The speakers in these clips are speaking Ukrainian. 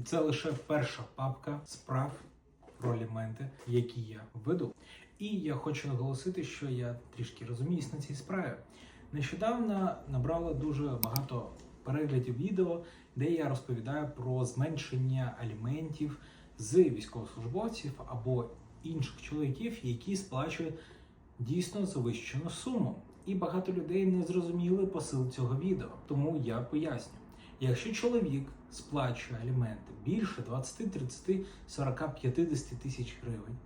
І це лише перша папка справ про аліменти, які я веду. І я хочу наголосити, що я трішки розуміюсь на цій справі. Нещодавно набрало дуже багато переглядів відео, де я розповідаю про зменшення аліментів з військовослужбовців або інших чоловіків, які сплачують дійсно завищену суму. І багато людей не зрозуміли посил цього відео. Тому я поясню. Якщо чоловік сплачує аліменти більше 20, 30, 40, 50 тисяч гривень,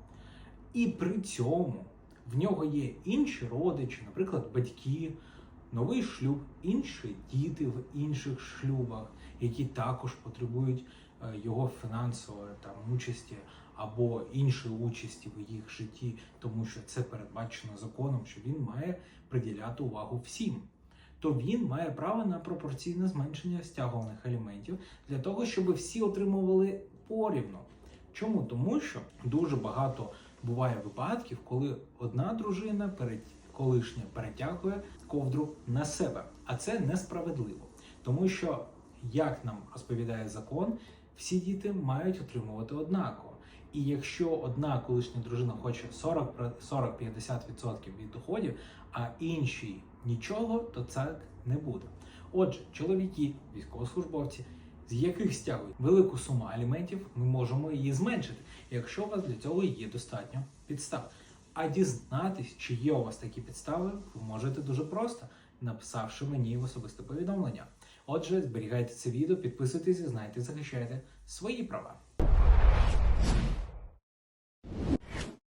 і при цьому в нього є інші родичі, наприклад, батьки, новий шлюб, інші діти в інших шлюбах, які також потребують е, його фінансової там участі або іншої участі в їх житті, тому що це передбачено законом, що він має приділяти увагу всім. То він має право на пропорційне зменшення стягуваних аліментів для того, щоб всі отримували порівну. Чому? Тому що дуже багато буває випадків, коли одна дружина перед колишня перетягує ковдру на себе, а це несправедливо, тому що, як нам розповідає закон, всі діти мають отримувати однаково. І якщо одна колишня дружина хоче 40 40-50% від доходів, а інші нічого, то це не буде. Отже, чоловіки, військовослужбовці, з яких стягують велику суму аліментів, ми можемо її зменшити, якщо у вас для цього є достатньо підстав. А дізнатись, чи є у вас такі підстави, ви можете дуже просто, написавши мені в особисте повідомлення. Отже, зберігайте це відео, підписуйтесь, знайте, захищайте свої права.